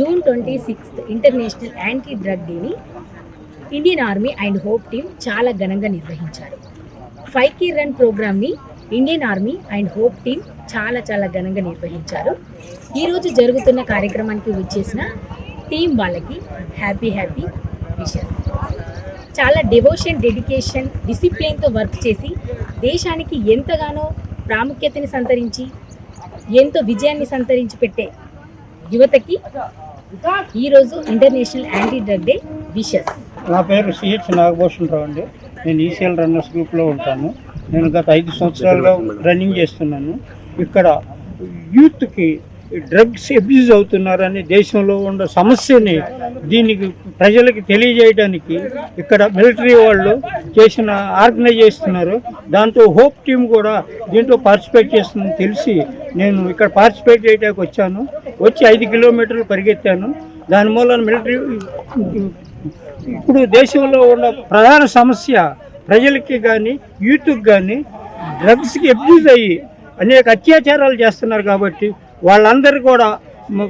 June twenty sixth international anti drug డేని Indian army and Hope Team చాలా ఘనంగా నిర్వహించారు. ఫైవ్ కీ రన్ ప్రోగ్రామ్ని Indian army and Hope Team చాలా చాలా ఘనంగా నిర్వహించారు. ఈరోజు జరుగుతున్న కార్యక్రమానికి వచ్చేసిన టీం వాళ్ళకి హ్యాపీ హ్యాపీ విషెస్. చాలా డివోషన్ డెడికేషన్ డిసిప్లిన్తో వర్క్ చేసి దేశానికి ఎంతగానో ప్రాముఖ్యతని సంతరించి ఎంతో విజయాన్ని సంతరించి పెట్టే యువతకి ఈరోజు international anti drug day wishes నా పేరు సిహెచ్ నాగభూషణరావు అండి. నేను ఈసీఎల్ రన్నర్స్ గ్రూప్లో ఉంటాను. నేను గత ఐదు సంవత్సరాలుగా రన్నింగ్ చేస్తున్నాను. ఇక్కడ యూత్కి డ్రగ్స్ అబ్యూజ్ అవుతున్నారని దేశంలో ఉన్న సమస్యని దీనికి ప్రజలకి తెలియజేయడానికి ఇక్కడ మిలిటరీ వాళ్ళు చేసిన ఆర్గనైజ్ చేస్తున్నారు దాంతో హోప్ టీం కూడా దీంట్లో పార్టిసిపేట్ చేస్తుందని తెలిసి నేను ఇక్కడ పార్టిసిపేట్ చేయడానికి వచ్చాను. వచ్చి ఐదు కిలోమీటర్లు పరిగెత్తాను. దాని మూలన మిలిటరీ ఇప్పుడు దేశంలో ఉన్న ప్రధాన సమస్య ప్రజలకి కానీ యూత్కి కానీ డ్రగ్స్కి అబ్యూజ్ అయ్యి అనేక అత్యాచారాలు చేస్తున్నారు కాబట్టి వాళ్ళందరూ కూడా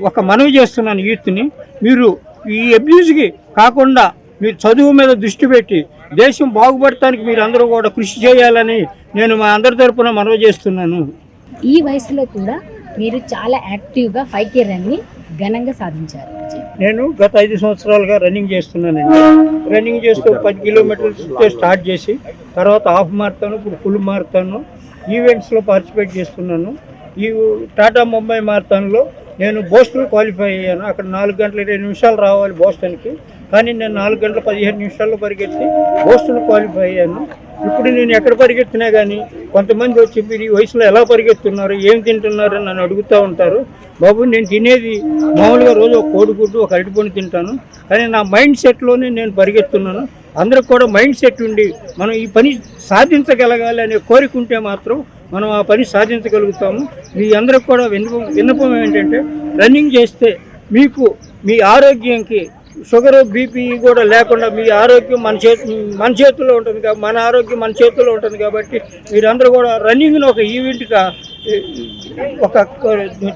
ఒక మనవి చేస్తున్నాను యూత్ని. మీరు ఈ అబ్యూజ్కి కాకుండా మీరు చదువు మీద దృష్టి పెట్టి దేశం బాగుపడటానికి మీరు అందరూ కూడా కృషి చేయాలని నేను మా అందరి తరపున మనవి చేస్తున్నాను. ఈ వయసులో కూడా మీరు చాలా యాక్టివ్గా ఫైవ్ కే రన్ని ఘనంగా సాధించారు. నేను గత ఐదు సంవత్సరాలుగా రన్నింగ్ చేస్తున్నానండి. రన్నింగ్ చేస్తూ పది కిలోమీటర్స్ స్టార్ట్ చేసి తర్వాత హాఫ్ మారుతాను ఇప్పుడు ఫుల్ మారుతాను ఈవెంట్స్లో పార్టిసిపేట్ చేస్తున్నాను. ఈ టాటా ముంబై మారథాన్లో నేను బోస్టన్ క్వాలిఫై అయ్యాను. అక్కడ నాలుగు గంటల ఇరవై నిమిషాలు రావాలి బోస్టన్కి. కానీ నేను నాలుగు గంటల పదిహేను నిమిషాల్లో పరిగెత్తి బోస్టన్ క్వాలిఫై అయ్యాను. ఇప్పుడు నేను ఎక్కడ పరిగెత్తినా కానీ కొంతమంది వచ్చి మీరు ఈ వయసులో ఎలా పరిగెత్తున్నారు? ఏం తింటున్నారు? అని నన్ను అడుగుతూ ఉంటారు. బాబు నేను తినేది మామూలుగా రోజు ఒక కోడిగుడ్డు ఒక అరటిపండు తింటాను. కానీ నా మైండ్ సెట్లోనే నేను పరిగెత్తున్నాను. అందరికి కూడా మైండ్ సెట్ ఉండి మనం ఈ పని సాధించగలగాలి అనే కోరిక ఉంటే మాత్రం మనం ఆ పని సాధించగలుగుతాము. మీ అందరికి కూడా విన్నపం విన్నపం ఏంటంటే రన్నింగ్ చేస్తే మీకు మీ ఆరోగ్యంకి షుగర్ బీపీ కూడా లేకుండా మీ ఆరోగ్యం మన చేతి మన చేతుల్లో ఉంటుంది కాబట్టి మన ఆరోగ్యం మన చేతుల్లో ఉంటుంది కాబట్టి మీరందరూ కూడా రన్నింగ్ను ఒక ఈవెంట్గా ఒక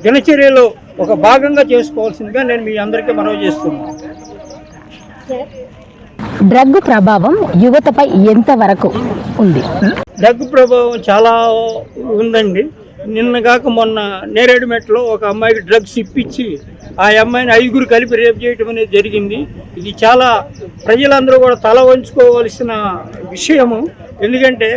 దినచర్యలో ఒక భాగంగా చేసుకోవాల్సిందిగా నేను మీ అందరికీ మనవి చేస్తున్నాను. డ్రగ్ ప్రభావం యువతపై ఎంతవరకు ఉంది? డ్రగ్ ప్రభావం చాలా ఉందండి. నిన్న కాక మొన్న నేరేడుమెట్లో ఒక అమ్మాయికి డ్రగ్స్ ఇప్పించి ఆ అమ్మాయిని ఐదుగురు కలిపి రేపు చేయటం అనేది జరిగింది. ఇది చాలా ప్రజలందరూ కూడా తల వంచుకోవాల్సిన విషయము. ఎందుకంటే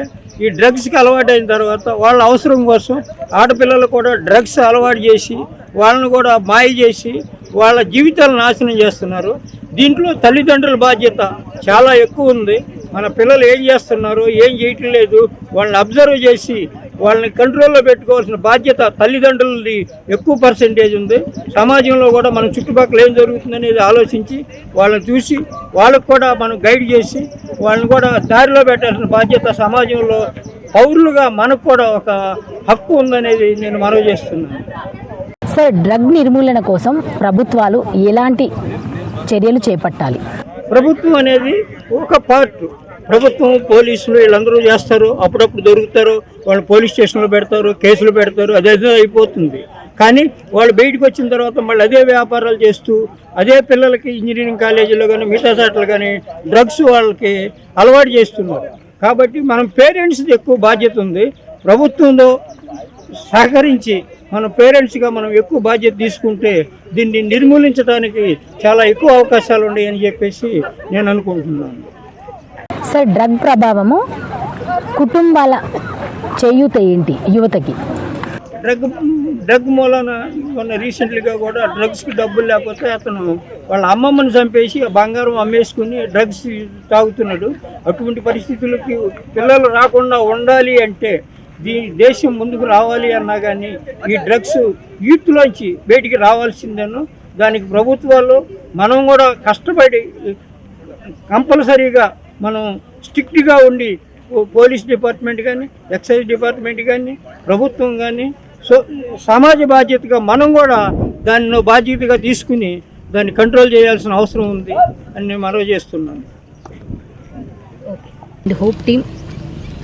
ఈ డ్రగ్స్కి అలవాటైన తర్వాత వాళ్ళ అవసరం కోసం ఆడపిల్లలు కూడా డ్రగ్స్ అలవాటు చేసి వాళ్ళని కూడా మాయ చేసి వాళ్ళ జీవితాలు నాశనం చేస్తున్నారు. దీంట్లో తల్లిదండ్రుల బాధ్యత చాలా ఎక్కువ ఉంది. మన పిల్లలు ఏం చేస్తున్నారు ఏం చేయటం లేదు వాళ్ళని అబ్జర్వ్ చేసి వాళ్ళని కంట్రోల్లో పెట్టుకోవాల్సిన బాధ్యత తల్లిదండ్రులది ఎక్కువ పర్సెంటేజ్ ఉంది. సమాజంలో కూడా మన చుట్టుపక్కల ఏం జరుగుతుందనేది ఆలోచించి వాళ్ళని చూసి వాళ్ళకు కూడా మనం గైడ్ చేసి వాళ్ళని కూడా దారిలో పెట్టాల్సిన బాధ్యత సమాజంలో పౌరులుగా మనకు కూడా ఒక హక్కు ఉందనేది నేను మనవి చేస్తున్నాను. సార్ డ్రగ్ నిర్మూలన కోసం ప్రభుత్వాలు ఎలాంటి చర్యలు చేపట్టాలి? ప్రభుత్వం అనేది ఒక పార్ట్. ప్రభుత్వం పోలీసులు వీళ్ళందరూ చేస్తారు. అప్పుడప్పుడు దొరుకుతారు. వాళ్ళు పోలీస్ స్టేషన్లో పెడతారు కేసులు పెడతారు. అదేదో అయిపోతుంది. కానీ వాళ్ళు బయటకు వచ్చిన తర్వాత మళ్ళీ అదే వ్యాపారాలు చేస్తూ అదే పిల్లలకి ఇంజనీరింగ్ కాలేజీలో కానీ మిగతా చోట్ల కానీ డ్రగ్స్ వాళ్ళకి అలవాటు చేస్తున్నారు. కాబట్టి మనం పేరెంట్స్ది ఎక్కువ బాధ్యత ఉంది. ప్రభుత్వంలో సహకరించి మన పేరెంట్స్గా మనం ఎక్కువ బాధ్యత తీసుకుంటే దీన్ని నిర్మూలించడానికి చాలా ఎక్కువ అవకాశాలు ఉన్నాయని చెప్పేసి నేను అనుకుంటున్నాను. సార్ డ్రగ్ ప్రభావము కుటుంబాల చేయూత ఏంటి యువతకి? డ్రగ్ డ్రగ్ మూలన మొన్న రీసెంట్లీగా కూడా డ్రగ్స్కి డబ్బులు లేకపోతే అతను వాళ్ళ అమ్మమ్మని చంపేసి బంగారం అమ్మేసుకుని డ్రగ్స్ తాగుతున్నాడు. అటువంటి పరిస్థితులకి పిల్లలు రాకుండా ఉండాలి అంటే దీ దేశం ముందుకు రావాలి అన్నా కానీ ఈ డ్రగ్స్ యూత్లోంచి బయటికి రావాల్సిందేను. దానికి ప్రభుత్వాలు మనం కూడా కష్టపడి కంపల్సరీగా మనం స్ట్రిక్ట్గా ఉండి పోలీస్ డిపార్ట్మెంట్ కానీ ఎక్సైజ్ డిపార్ట్మెంట్ కానీ ప్రభుత్వం కానీ సో సమాజ బాధ్యతగా మనం కూడా దాన్ని బాధ్యతగా తీసుకుని దాన్ని కంట్రోల్ చేయాల్సిన అవసరం ఉంది అని నేను మనవి చేస్తున్నాను. Hope Team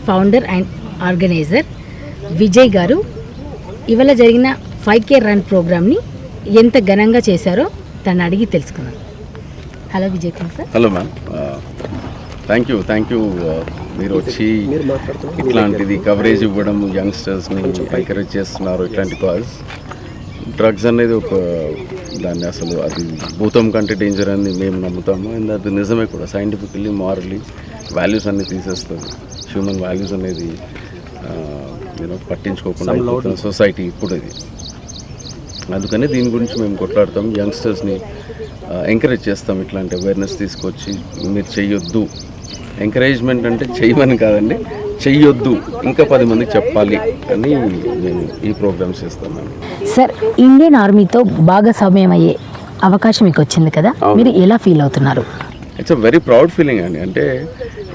founder and organiser Vijay గారు ఇవాళ జరిగిన ఫైవ్ కే రన్ ప్రోగ్రామ్ని ఎంత ఘనంగా చేశారో తను అడిగి తెలుసుకున్నాను hello Vijay King sir. Hello ma'am. Thank you thank you మీరు వచ్చి ఇట్లాంటిది కవరేజ్ ఇవ్వడం యంగ్స్టర్స్ని ఎంకరేజ్ చేస్తున్నారు ఇట్లాంటి కాజ్ డ్రగ్స్ అనేది ఒక దాన్ని అసలు అది భూతం కంటే డేంజర్ అని మేము నమ్ముతాము. అండ్ అది నిజమే కూడా. సైంటిఫికల్లీ మారల్లీ వాల్యూస్ అన్ని తీసేస్తుంది. హ్యూమన్ వాల్యూస్ అనేది నేను పట్టించుకోకుండా సొసైటీ ఇప్పుడు ఇది అందుకని దీని గురించి మేము కొట్లాడతాం. యంగ్స్టర్స్ని ఎంకరేజ్ చేస్తాం ఇట్లాంటి అవేర్నెస్ తీసుకొచ్చి మీరు చెయ్యొద్దు. ఎంకరేజ్మెంట్ అంటే చెయ్యమని కాదండి చెయ్యొద్దు. ఇంకా పది మందికి చెప్పాలి అని మేము ఈ ప్రోగ్రామ్స్ చేస్తాం మేము సార్ ఇండియన్ ఆర్మీతో భాగస్వామ్యం అయ్యే అవకాశం మీకు వచ్చింది కదా. మీరు ఎలా ఫీల్ అవుతున్నారు? It's a very proud feeling అండి. అంటే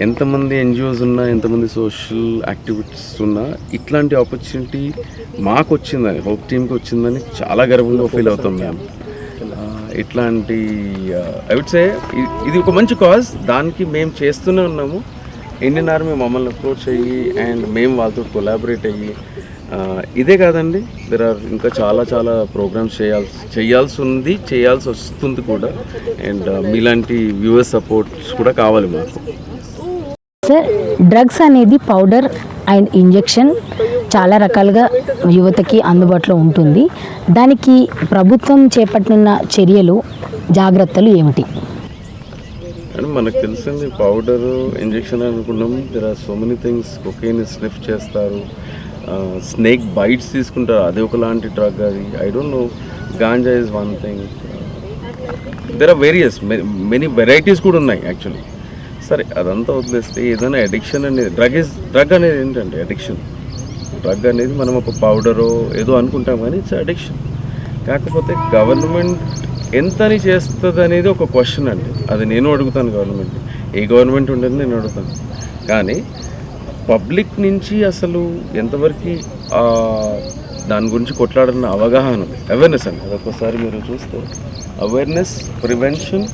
ఎంతమంది ఎన్జిఓస్ ఉన్నా ఎంతమంది సోషల్ యాక్టివిటీస్ ఉన్నా ఇట్లాంటి ఆపర్చునిటీ మాకు వచ్చిందని హోప్ టీమ్కి వచ్చిందని చాలా గర్వంగా ఫీల్ అవుతాం మేము ఇట్లాంటి ఐ వుడ్ సే ఇది ఒక మంచి కాజ్ దానికి మేము చేస్తూనే ఉన్నాము. ఇండియన్ ఆర్మీ మమ్మల్ని అప్రోచ్ అయ్యి అండ్ మేము వాళ్ళతో కొలాబరేట్ అయ్యి ఇదే కాదండి. దెర్ ఆర్ ఇంకా చాలా చాలా ప్రోగ్రామ్స్ చేయాల్సి చేయాల్సి ఉంది చేయాల్సి వస్తుంది కూడా. అండ్ మీలాంటి వ్యూవర్ సపోర్ట్స్ కూడా కావాలి మాకు. సార్ డ్రగ్స్ అనేది పౌడర్ అండ్ ఇంజెక్షన్ చాలా రకాలుగా యువతకి అందుబాటులో ఉంటుంది. దానికి ప్రభుత్వం చేపట్టిన చర్యలు జాగ్రత్తలు ఏమిటి? మనకు తెలిసింది పౌడర్ ఇంజెక్షన్ అనుకున్నాం. There are so many things cocaine sniff చేస్తారు. స్నేక్ బైట్స్ తీసుకుంటారు. అది ఒకలాంటి డ్రగ్ అది. I don't know ganja is one thing there are various many varieties కూడా ఉన్నాయి యాక్చువల్లీ సరే అదంతా వదిలేస్తే ఏదైనా అడిక్షన్ అనేది డ్రగ్ ఇస్ డ్రగ్ అనేది ఏంటంటే అడిక్షన్ డ్రగ్ అనేది మనం ఒక పౌడరో ఏదో అనుకుంటాం కానీ ఇట్స్ అడిక్షన్ కాకపోతే గవర్నమెంట్ ఎంతని చేస్తుంది అనేది ఒక క్వశ్చన్ అండి. అది నేను అడుగుతాను గవర్నమెంట్ ఏ గవర్నమెంట్ ఉండదు నేను అడుగుతాను. కానీ పబ్లిక్ నుంచి అసలు ఎంతవరకు దాని గురించి కొట్లాడన్న అవగాహన అవేర్నెస్ అండి. అదొకసారి మీరు చూస్తే awareness prevention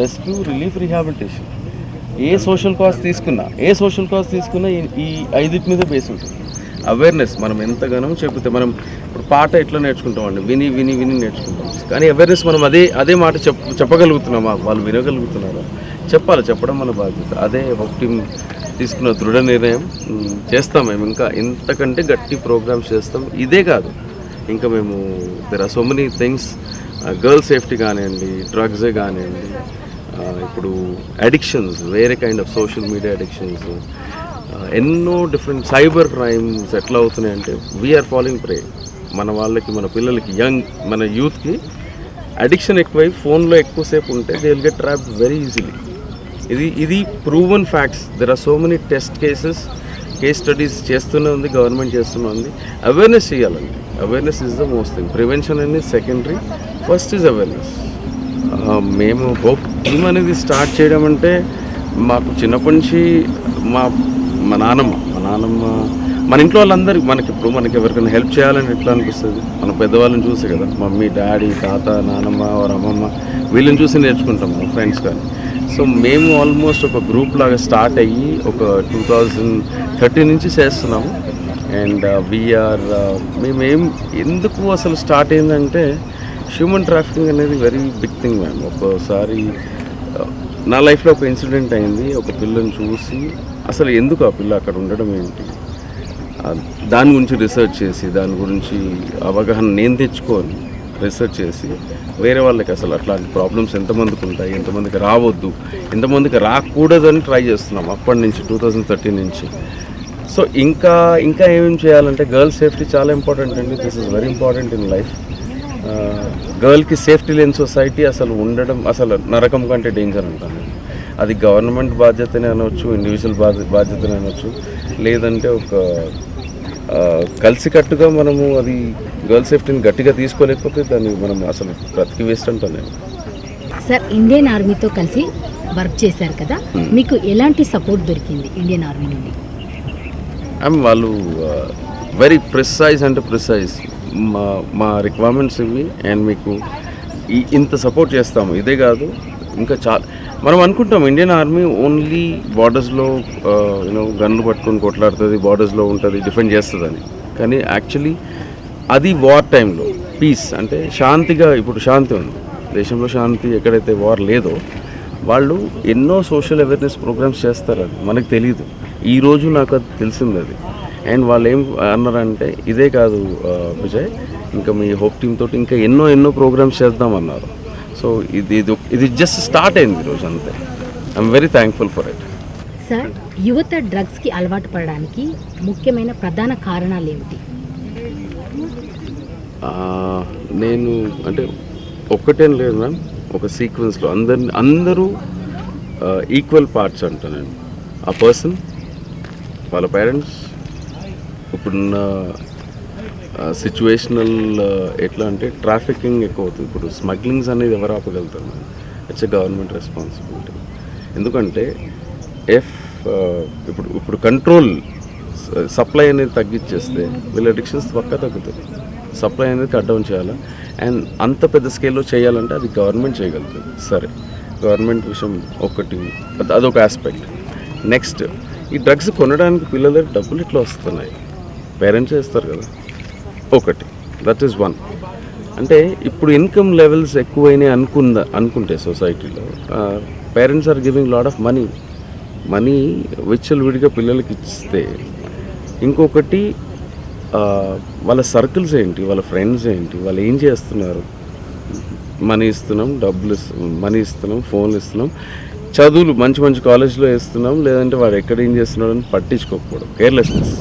rescue relief rehabilitation ఏ సోషల్ కాజ్ తీసుకున్నా ఏ సోషల్ కాజ్ తీసుకున్నా ఈ- ఐదుటి మీద బేస్ ఉంటుంది. అవేర్నెస్ మనం ఎంతగానో చెబితే మనం ఇప్పుడు పాట ఎట్లా నేర్చుకుంటామండి? విని విని విని నేర్చుకుంటాం. కానీ అవేర్నెస్ మనం అదే అదే మాట చెప్ చెప్పగలుగుతున్నామా? వాళ్ళు వినగలుగుతున్నారా? చెప్పాలి చెప్పడం మన బాధ్యత. అదే ఒక టీం తీసుకున్న దృఢ నిర్ణయం. చేస్తాం మేము. ఇంకా ఇంతకంటే గట్టి ప్రోగ్రామ్స్ చేస్తాం. ఇదే కాదు. ఇంకా మేము there are so many things girl safety కానివ్వండి డ్రగ్సే కానివ్వండి ఇప్పుడు అడిక్షన్స్ వేరే kind of social media addictions ఎన్నో డిఫరెంట్ సైబర్ క్రైమ్స్ ఎట్లా అవుతున్నాయంటే వీఆర్ ఫాలోయింగ్ ప్రే మన వాళ్ళకి మన పిల్లలకి యంగ్ మన యూత్కి అడిక్షన్ ఎక్కువై ఫోన్లో ఎక్కువసేపు ఉంటే they will get trap very easily ఇది ఇది proven facts there are so many test cases case studies చేస్తూనే ఉంది గవర్నమెంట్ చేస్తూనే ఉంది. అవేర్నెస్ చేయాలండి. Awareness is the most thing prevention అనేది సెకండరీ ఫస్ట్ ఇస్ అవేర్నెస్ మేము హోప్ టీమ్ అనేది స్టార్ట్ చేయడం అంటే మాకు చిన్నప్పటి నుంచి మా మా నాన్నమ్మ మా నాన్నమ్మ మన ఇంట్లో వాళ్ళందరికీ మనకి ఇప్పుడు మనకి ఎవరికైనా హెల్ప్ చేయాలని ఎట్లా అనిపిస్తుంది? మన పెద్దవాళ్ళని చూసి కదా మమ్మీ డాడీ తాత నానమ్మ వారి అమ్మమ్మ వీళ్ళని చూసి నేర్చుకుంటాం మన ఫ్రెండ్స్ కానీ. సో మేము ఆల్మోస్ట్ ఒక గ్రూప్ లాగా స్టార్ట్ అయ్యి ఒక టూ థౌజండ్ థర్టీ నుంచి చేస్తున్నాము. అండ్ వీఆర్ మేమేం ఎందుకు అసలు స్టార్ట్ అయిందంటే హ్యూమన్ ట్రాఫికింగ్ అనేది వెరీ బిగ్ థింగ్ మ్యామ్ ఒక్కోసారి నా లైఫ్లో ఒక ఇన్సిడెంట్ అయింది. ఒక పిల్లని చూసి అసలు ఎందుకు ఆ పిల్ల అక్కడ ఉండడం ఏంటి? దాని గురించి రీసెర్చ్ చేసి దాని గురించి అవగాహన నేను తెచ్చుకొని రీసెర్చ్ చేసి వేరే వాళ్ళకి అసలు అట్లాంటి ప్రాబ్లమ్స్ ఎంతమందికి ఉంటాయి ఎంతమందికి రావద్దు ఎంతమందికి రాకూడదని ట్రై చేస్తున్నాం. అప్పటి నుంచి టూ థౌజండ్ థర్టీన్ నుంచి. సో ఇంకా ఇంకా ఏమేమి చేయాలంటే గర్ల్స్ సేఫ్టీ చాలా ఇంపార్టెంట్ అండి. This is very important in life గర్ల్కి సేఫ్టీ లేని సొసైటీ అసలు ఉండడం అసలు నరకం కంటే డేంజర్ అంటాను అది గవర్నమెంట్ బాధ్యతనే అనవచ్చు ఇండివిజువల్ బాధ్య బాధ్యతనే అనవచ్చు లేదంటే ఒక కలిసికట్టుగా మనము అది గర్ల్ సేఫ్టీని గట్టిగా తీసుకోలేకపోతే దాన్ని మనం అసలు బ్రతికి వేస్ట్ అంటాను నేను. సార్ ఇండియన్ ఆర్మీతో కలిసి వర్క్ చేశారు కదా మీకు ఎలాంటి సపోర్ట్ దొరికింది ఇండియన్ ఆర్మీ నుండి? వాళ్ళు వెరీ ప్రిసైజ్ అంటే ప్రిసైజ్ మా మా రిక్వైర్మెంట్స్ ఇవి అండ్ మీకు ఈ ఇంత సపోర్ట్ చేస్తాము. ఇదే కాదు ఇంకా చాలా మనం అనుకుంటాం ఇండియన్ ఆర్మీ ఓన్లీ బార్డర్స్లో యూనో గన్లు పట్టుకొని కొట్లాడుతుంది బార్డర్స్లో ఉంటుంది డిఫెండ్ చేస్తుందని. కానీ యాక్చువల్లీ అది వార్ టైంలో పీస్ అంటే శాంతిగా ఇప్పుడు శాంతి ఉంది. దేశంలో శాంతి ఎక్కడైతే వార్ లేదో వాళ్ళు ఎన్నో సోషల్ అవేర్నెస్ ప్రోగ్రామ్స్ చేస్తారు అది. మనకు తెలియదు ఈరోజు నాకు అది తెలిసింది అది. అండ్ వాళ్ళు ఏం అన్నారంటే ఇదే కాదు విజయ్ ఇంకా మీ హోప్ టీమ్ తోటి ఇంకా ఎన్నో ఎన్నో ప్రోగ్రామ్స్ చేద్దామన్నారు. సో ఇది ఇది ఇది జస్ట్ స్టార్ట్ అయింది ఈరోజు అంతే. I'm very thankful for it sir యువత డ్రగ్స్కి అలవాటు పడడానికి ముఖ్యమైన ప్రధాన కారణాలు ఏమిటి? నేను అంటే ఒక్కటేం లేదు మ్యామ్ ఒక సీక్వెన్స్లో అందరి అందరూ ఈక్వల్ పార్ట్స్ అంటానండి ఆ పర్సన్ వాళ్ళ పేరెంట్స్ ఇప్పుడున్న సిచ్యువేషనల్ ఎట్లా అంటే ట్రాఫికింగ్ ఎక్కువ అవుతుంది ఇప్పుడు స్మగ్లింగ్స్ అనేది ఎవరు ఆపగలుగుతారు? ఇట్స్ ఎ గవర్నమెంట్ రెస్పాన్సిబిలిటీ ఎందుకంటే ఎఫ్ ఇప్పుడు ఇప్పుడు కంట్రోల్ సప్లై అనేది తగ్గించేస్తే వీళ్ళ అడిక్షన్స్ పక్కా తగ్గుతుంది సప్లై అనేది కట్ డౌన్ చేయాలి? అండ్ అంత పెద్ద స్కేల్లో చేయాలంటే అది గవర్నమెంట్ చేయగలుగుతుంది. సరే గవర్నమెంట్ విషయం ఒకటి అది- అదొక ఆస్పెక్ట్ నెక్స్ట్ ఈ డ్రగ్స్ కొనడానికి పిల్లల డబ్బులు ఇట్లా వస్తున్నాయి? పేరెంట్స్ ఇస్తారు కదా. ఒకటి. దట్ ఈస్ వన్ అంటే ఇప్పుడు ఇన్కమ్ లెవెల్స్ ఎక్కువైనాయి అనుకుందా అనుకుంటే సొసైటీలో parents are giving lot of money money విచ్చలు విడిగా పిల్లలకి ఇస్తే ఇంకొకటి వాళ్ళ సర్కిల్స్ ఏంటి వాళ్ళ ఫ్రెండ్స్ ఏంటి వాళ్ళు ఏం చేస్తున్నారు? మనీ ఇస్తున్నాం డబ్బులు మనీ ఇస్తున్నాం ఫోన్లు ఇస్తున్నాం. చదువులు మంచి మంచి కాలేజ్లో వేస్తున్నాం లేదంటే వాడు ఎక్కడ ఏం చేస్తున్నాడు అని పట్టించుకోకపోవడం. కేర్లెస్నెస్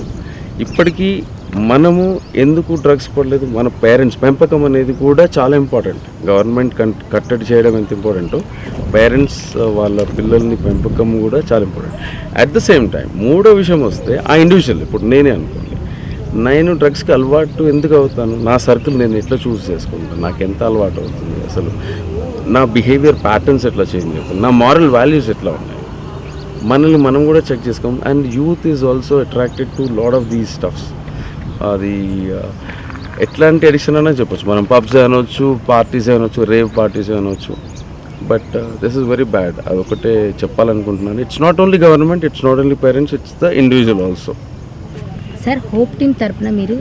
ఇప్పటికీ మనము ఎందుకు డ్రగ్స్ పడలేదు? మన పేరెంట్స్ పెంపకం అనేది కూడా చాలా ఇంపార్టెంట్. గవర్నమెంట్ కన్ కట్టడి చేయడం ఎంత ఇంపార్టెంటో పేరెంట్స్ వాళ్ళ పిల్లల్ని పెంపకం కూడా చాలా important. At the same time మూడో విషయం వస్తే ఆ ఇండివిజువల్ ఇప్పుడు నేనే అనుకోండి. నేను డ్రగ్స్కి అలవాటు ఎందుకు అవుతాను? నా సర్కిల్ నేను ఎట్లా చూస్ చేసుకుంటాను నాకు ఎంత అలవాటు అవుతుంది? అసలు నా బిహేవియర్ ప్యాటర్న్స్ ఎట్లా చేంజ్ అవుతుంది? నా మారల్ వాల్యూస్ ఎట్లా ఉన్నాయి? మనల్ని మనం కూడా చెక్ చేసుకోం. And youth is also attracted to lot of these stuffs అది ఆ, ఎట్లాంటి అడిక్షన్ అనే చెప్పొచ్చు. మనం పబ్స్ అనొచ్చు పార్టీస్ అనొచ్చు రేవ్ పార్టీస్ అనొచ్చు. But this is very bad అది ఒకటే చెప్పాలనుకుంటున్నాను. It's not only government it's not only parents it's the individual also sir Hope Team తరపున మీరు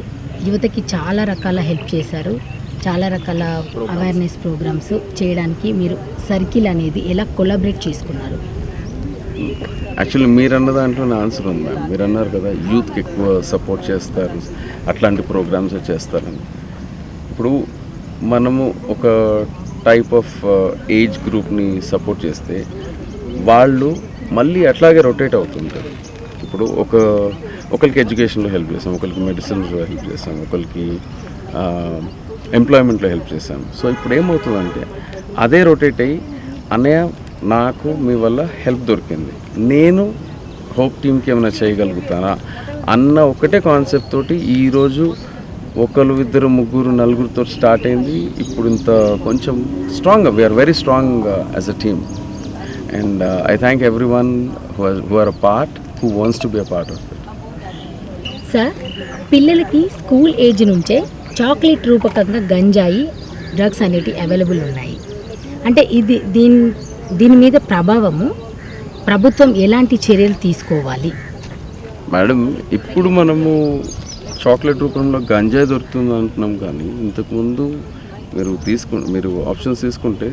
యువతకి చాలా రకాల హెల్ప్ చేశారు. చాలా రకాల అవేర్నెస్ ప్రోగ్రామ్స్ చేయడానికి మీరు సర్కిల్ అనేది ఎలా కొలాబరేట్ చేసుకున్నారు? యాక్చువల్లీ మీరన్న దాంట్లోనే దాంట్లో ఆన్సర్ ఉంది మ్యామ్ మీరు అన్నారు కదా యూత్కి ఎక్కువ సపోర్ట్ చేస్తారు అట్లాంటి ప్రోగ్రామ్స్ చేస్తారని. ఇప్పుడు మనము ఒక టైప్ ఆఫ్ ఏజ్ గ్రూప్ని సపోర్ట్ చేస్తే వాళ్ళు మళ్ళీ అట్లాగే రొటేట్ అవుతుంటారు. ఇప్పుడు ఒక ఒకరికి ఎడ్యుకేషన్లో హెల్ప్ చేస్తాం ఒకరికి మెడిసిన్స్లో హెల్ప్ చేస్తాం ఒకరికి ఎంప్లాయ్మెంట్లో హెల్ప్ చేస్తాం సో ఇప్పుడు ఏమవుతుందంటే అదే రొటేట్ అయ్యి అన్నయ్య నాకు మీ వల్ల హెల్ప్ దొరికింది. నేను హోప్ టీంకి ఏమైనా చేయగలుగుతానా? అన్న ఒకటే కాన్సెప్ట్ తోటి ఈరోజు ఒకరు ఇద్దరు ముగ్గురు నలుగురితో స్టార్ట్ అయింది. ఇప్పుడు ఇంత కొంచెం strong we are very strong as a team and I thank everyone who are a part who wants to be a part of it sir పిల్లలకి స్కూల్ ఏజ్ నుంచే చాక్లెట్ రూపకంగా గంజాయి డ్రగ్స్ అనేటివి అవైలబుల్ ఉన్నాయి. అంటే ఇది దీని దీని మీద ప్రభావము ప్రభుత్వం ఎలాంటి చర్యలు తీసుకోవాలి? మేడం ఇప్పుడు మనము చాక్లెట్ రూపంలో గంజాయి దొరుకుతుంది అంటున్నాం కానీ ఇంతకుముందు మీరు తీసుకు మీరు ఆప్షన్స్ తీసుకుంటే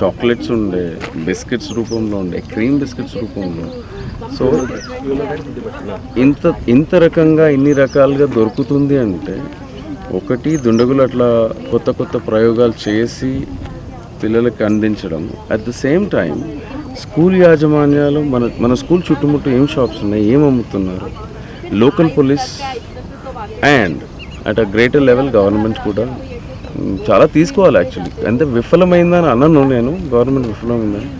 చాక్లెట్స్ ఉండే బిస్కెట్స్ రూపంలో ఉండే క్రీమ్ బిస్కెట్స్ రూపంలో. సో ఇంత ఇంత రకంగా ఇన్ని రకాలుగా దొరుకుతుంది అంటే ఒకటి దుండగులు అట్లా కొత్త కొత్త ప్రయోగాలు చేసి పిల్లలకి అందించడం. At the same time school యాజమాన్యాలు మన మన స్కూల్ చుట్టుముట్టు ఏం షాప్స్ ఉన్నాయి ఏం అమ్ముతున్నారు? Local police and at a greater level government కూడా చాలా తీసుకోవాలి యాక్చువల్లీ అంటే విఫలమైందని అనను నేను గవర్నమెంట్ విఫలమైందని.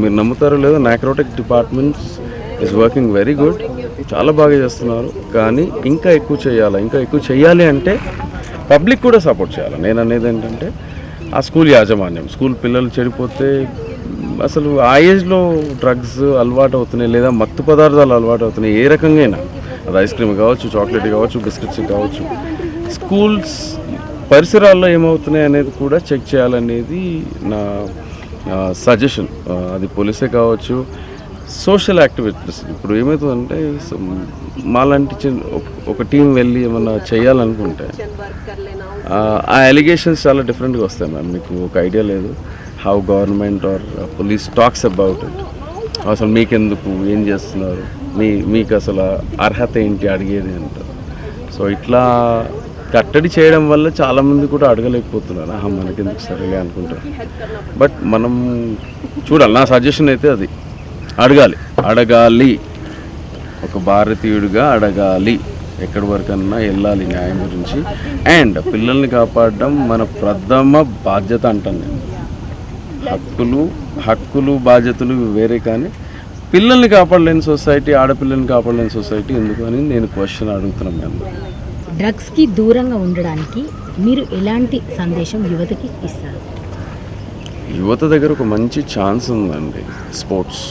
మీరు నమ్ముతారో లేదో narcotic departments is working very good చాలా బాగా చేస్తున్నారు కానీ ఇంకా ఎక్కువ చేయాలి? ఇంకా ఎక్కువ చేయాలి అంటే పబ్లిక్ కూడా సపోర్ట్ చేయాలి? నేను అనేది ఏంటంటే ఆ స్కూల్ యాజమాన్యం స్కూల్ పిల్లలు చెడిపోతే అసలు ఆ ఏజ్లో డ్రగ్స్ అలవాటు అవుతున్నాయి లేదా మత్తు పదార్థాలు అలవాటు అవుతున్నాయి ఏ రకంగా అయినా అది ఐస్ క్రీమ్ కావచ్చు చాక్లెట్ కావచ్చు బిస్కెట్స్ కావచ్చు. స్కూల్స్ పరిసరాల్లో ఏమవుతున్నాయి అనేది కూడా చెక్ చేయాలనేది నా సజెషన్ అది పోలీసే కావచ్చు. సోషల్ యాక్టివిటీస్ ఇప్పుడు ఏమవుతుందంటే మాలాంటి చిన్న ఒక- ఒక టీం వెళ్ళి ఏమన్నా చేయాలనుకుంటే ఆ ఎలిగేషన్స్ చాలా డిఫరెంట్గా వస్తాయి మ్యామ్ మీకు ఒక ఐడియా లేదు how government or police talks about it అసలు మీకెందుకు? ఏం చేస్తున్నారు? మీ మీకు అసలు అర్హత ఏంటి? అడిగేది అంటారు సో ఇట్లా కట్టడి చేయడం వల్ల చాలామంది కూడా అడగలేకపోతున్నారు. ఆహా మనకెందుకు సరేలే అనుకుంటారు బట్ మనం చూడాలి. నా సజెషన్ అయితే అది. అడగాలి. అడగాలి. ఒక భారతీయుడిగా అడగాలి. ఎక్కడి వరకన్నా వెళ్ళాలి న్యాయం గురించి. అండ్ పిల్లల్ని కాపాడడం మన ప్రథమ బాధ్యత అంటాను నేను. హక్కులు హక్కులు బాధ్యతలు వేరే కానీ పిల్లల్ని కాపాడలేని సొసైటీ ఆడపిల్లల్ని కాపాడలేని సొసైటీ ఎందుకు అని నేను క్వశ్చన్ అడుగుతున్నాను మీ అందరూ డ్రగ్స్కి దూరంగా ఉండడానికి మీరు ఎలాంటి సందేశం యువతకి ఇస్తారు? యువత దగ్గర ఒక మంచి ఛాన్స్ ఉందండి స్పోర్ట్స్.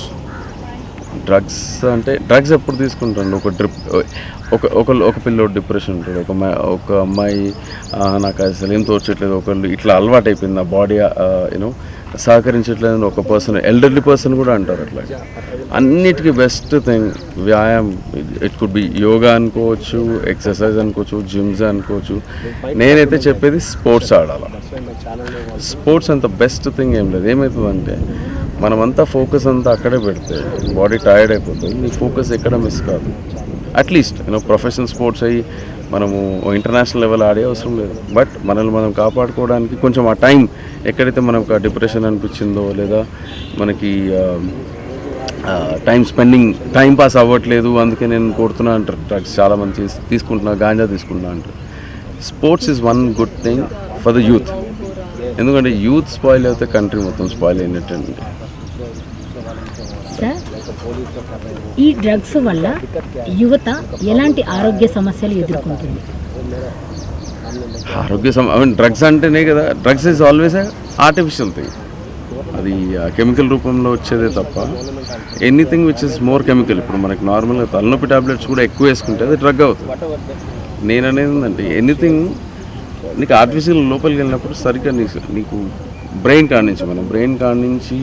డ్రగ్స్ అంటే డ్రగ్స్ ఎప్పుడు తీసుకుంటాను ఒక డ్రిప్ ఒక ఒక ఒక పిల్లోడు డిప్రెషన్ ఉంటాడు ఒక ఒక అమ్మాయి నాకు అసలు ఏం తోచట్లేదు. ఒకళ్ళు ఇట్లా అలవాటు అయిపోయింది నా బాడీ యూనో సహకరించట్లేదు ఒక పర్సన్ ఎల్డర్లీ పర్సన్ కూడా అంటారు అట్లా. అన్నిటికీ బెస్ట్ థింగ్ వ్యాయామం. ఇట్ కుడ్ బి యోగా అనుకోవచ్చు ఎక్సర్సైజ్ అనుకోవచ్చు జిమ్స్ అనుకోవచ్చు. నేనైతే చెప్పేది స్పోర్ట్స్ ఆడాలి. స్పోర్ట్స్ అంత బెస్ట్ థింగ్ ఏం లేదు. ఏమవుతుందంటే మనమంతా ఫోకస్ అంతా అక్కడే పెడితే బాడీ టైర్డ్ అయిపోతుంది. నీ ఫోకస్ ఎక్కడ మిస్ కాదు. అట్లీస్ట్ యూనో ప్రొఫెషనల్ స్పోర్ట్స్ అయ్యి మనము ఇంటర్నేషనల్ లెవెల్ ఆడే అవసరం లేదు. బట్ మనల్ని మనం కాపాడుకోవడానికి కొంచెం ఆ టైం ఎక్కడైతే మనకు డిప్రెషన్ అనిపించిందో లేదా మనకి టైం స్పెండింగ్ టైం పాస్ అవ్వట్లేదు అందుకే నేను కొడుతున్నా అంటారు. డ్రగ్స్ చాలామంది తీసు- తీసుకుంటున్నా గాంజా తీసుకుంటున్నా అంటారు. Sports is one good thing for the youth ఎందుకంటే యూత్ స్పాయిల్ అయితే కంట్రీ మొత్తం స్పాయిల్ అయినట్టండి ఈ డ్రగ్స్ వల్ల యువత ఎలాంటి ఆరోగ్య సమస్యలు ఎదుర్కొంటుంది? ఆరోగ్య సమ డ్రగ్స్ అంటేనే కదా drugs is always artificial thing అది కెమికల్ రూపంలో వచ్చేదే తప్ప anything which is more chemical ఇప్పుడు మనకి నార్మల్గా తలనొప్పి టాబ్లెట్స్ కూడా ఎక్కువ వేసుకుంటే అది డ్రగ్ అవుతుంది. నేను అనేది ఏంటంటే ఎనీథింగ్ నీకు ఆర్టిఫిషియల్ లోపలికి వెళ్ళినప్పుడు సరిగ్గా నీకు నీకు బ్రెయిన్ కాడ నుంచి మనం బ్రెయిన్ కాడ నుంచి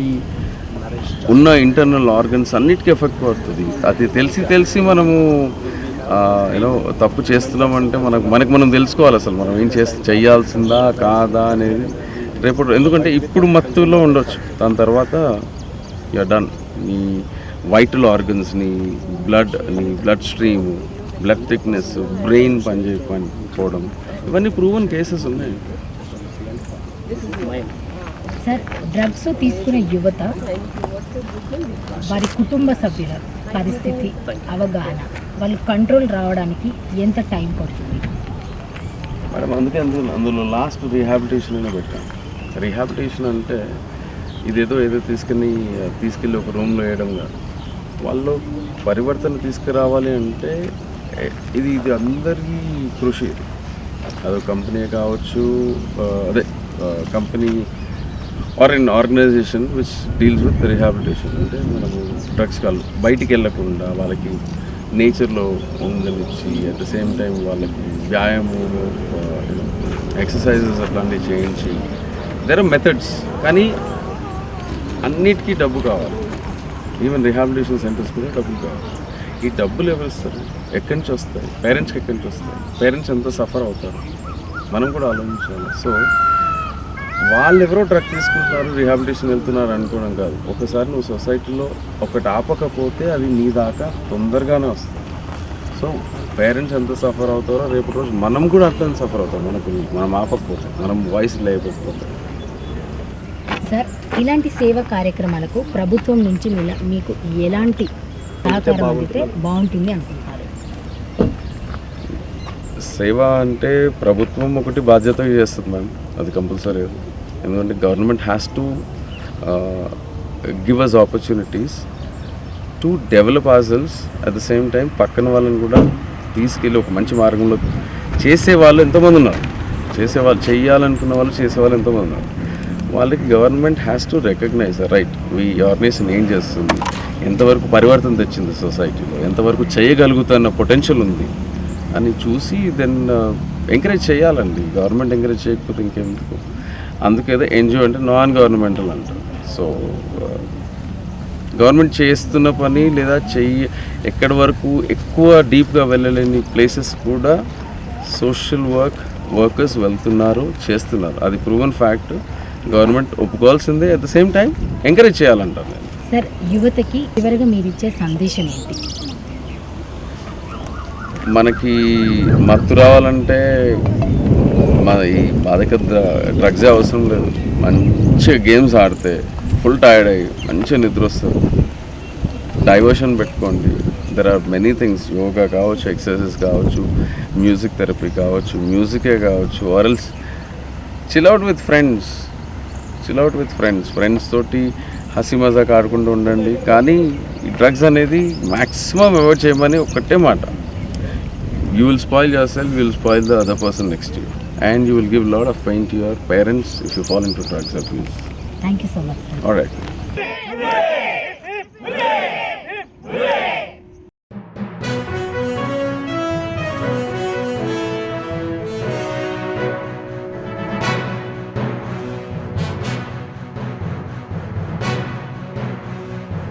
ఉన్న ఇంటర్నల్ ఆర్గన్స్ అన్నిటికీ ఎఫెక్ట్ పడుతుంది. అది తెలిసి తెలిసి మనము యూనో తప్పు చేస్తున్నామంటే మనకు మనకు మనం తెలుసుకోవాలి అసలు మనం ఏం చేస్త చేయాల్సిందా కాదా అనేది. రేపు ఎందుకంటే ఇప్పుడు మత్తులో ఉండొచ్చు. దాని తర్వాత యూ డన్ నీ వైటల్ ఆర్గన్స్ని బ్లడ్ నీ blood stream blood thickness brain పనిచేయకపోవడం ఇవన్నీ ప్రూవన్ కేసెస్ ఉన్నాయి. సార్ డ్రగ్స్ తీసుకునే యువత వారి కుటుంబ సభ్యుల పరిస్థితి అవగాహన వాళ్ళు కంట్రోల్ రావడానికి ఎంత టైం పడుతుంది? మేడం అందుకే అందులో అందులో లాస్ట్ రీహాబిలిటేషన్ అనే పెట్టాం. రీహాబిలిటేషన్ అంటే ఇదేదో ఏదో తీసుకుని తీసుకెళ్ళి ఒక రూమ్లో వేయడం కాదు. వాళ్ళు పరివర్తన తీసుకురావాలి అంటే ఇది ఇది అందరికీ కృషి. అది కంపెనీ కావచ్చు అదే company or in organisation which deals with rehabilitation అంటే మనము డ్రగ్స్ కాల్ బయటికి వెళ్ళకుండా వాళ్ళకి నేచర్లో ఉండనిచ్చి అట్ ద సేమ్ టైం వాళ్ళకి వ్యాయామము ఎక్సర్సైజెస్ అట్లాంటివి చేయించి దెర్ ఆర్ మెథడ్స్ కానీ అన్నిటికీ డబ్బు కావాలి. ఈవెన్ రిహాబిలిటేషన్ సెంటర్స్ కూడా డబ్బులు కావాలి. ఈ డబ్బులు ఎవరు ఇస్తారు ఎక్కడి నుంచి వస్తాయి? పేరెంట్స్కి ఎక్కడి నుంచి వస్తాయి? పేరెంట్స్ ఎంత సఫర్ అవుతారు? మనం కూడా ఆలోచించాలి. సో వాళ్ళు ఎవరో డ్రగ్ తీసుకుంటున్నారు రిహాబిలిటేషన్ వెళ్తున్నారు అనుకోవడం కాదు. ఒకసారి నువ్వు సొసైటీలో ఒకటి ఆపకపోతే అది నీ దాకా తొందరగానే వస్తుంది సో పేరెంట్స్ ఎంత సఫర్ అవుతారో రేపు రోజు మనం కూడా అట్లనే సఫర్ అవుతాం. మనకు మనం ఆపకపోతే మనం వాయిస్ లేకపోతే సార్ ఇలాంటి సేవా కార్యక్రమాలకు ప్రభుత్వం నుంచి మీకు ఎలాంటి సహకారం అందితే బాగుంటుంది. అనుకుంటారు సేవ అంటే ప్రభుత్వం ఒకటి బాధ్యత చేస్తుంది మ్యామ్. అది కంపల్సరీ. ఎందుకంటే government has to give us opportunities to develop ourselves at the same time పక్కన వాళ్ళని కూడా తీసుకెళ్ళి ఒక మంచి మార్గంలో చేసే వాళ్ళు ఎంతోమంది ఉన్నారు. చేసేవాళ్ళు చేయాలనుకున్న వాళ్ళు చేసేవాళ్ళు ఎంతోమంది ఉన్నారు. వాళ్ళకి government has to recognise right ఈ ఆర్గనైజేషన్ ఏం చేస్తుంది? ఎంతవరకు పరివర్తన తెచ్చింది సొసైటీలో ఎంతవరకు చేయగలుగుతున్న పొటెన్షియల్ ఉంది? అని చూసి దెన్ ఎంకరేజ్ uh, చేయాలండి. గవర్నమెంట్ ఎంకరేజ్ చేయకపోతే ఇంకెందుకు? అందుకేదో ఎన్జిఓ అంటే నాన్ గవర్నమెంటల్ అంటారు సో గవర్నమెంట్ చేస్తున్న పని లేదా చెయ్యి ఎక్కడి వరకు ఎక్కువ డీప్గా వెళ్ళలేని ప్లేసెస్ కూడా సోషల్ వర్క్ వర్కర్స్ వెళ్తున్నారు చేస్తున్నారు. అది proven fact. Government ఒప్పుకోవాల్సిందే. At the same time encourage చేయాలంటారు నేను. సార్ యువతకి చివరిగా మీరు ఇచ్చే సందేశం ఏంటి? మనకి మత్తు రావాలంటే మన ఈ మాదక డ్రగ్సే అవసరం లేదు. మంచిగా గేమ్స్ ఆడితే ఫుల్ టైర్డ్ అయ్యి మంచిగా నిద్ర వస్తుంది. డైవర్షన్ పెట్టుకోండి. There are many things yoga కావచ్చు ఎక్సర్సైజ్ కావచ్చు మ్యూజిక్ థెరపీ కావచ్చు మ్యూజికే కావచ్చు or else chill out with friends chill out with friends friends తోటి హసి మజాక్ ఆడుకుంటూ ఉండండి. కానీ ఈ డ్రగ్స్ అనేది మ్యాక్సిమం అవాయిడ్ చేయమని ఒకటే మాట. యూ విల్ స్పాయిల్ చేస్తే you will spoil the other person next to. and you will give a lot of pain to your parents if you fall into drugs abuse. Thank you so much. Sir. All right.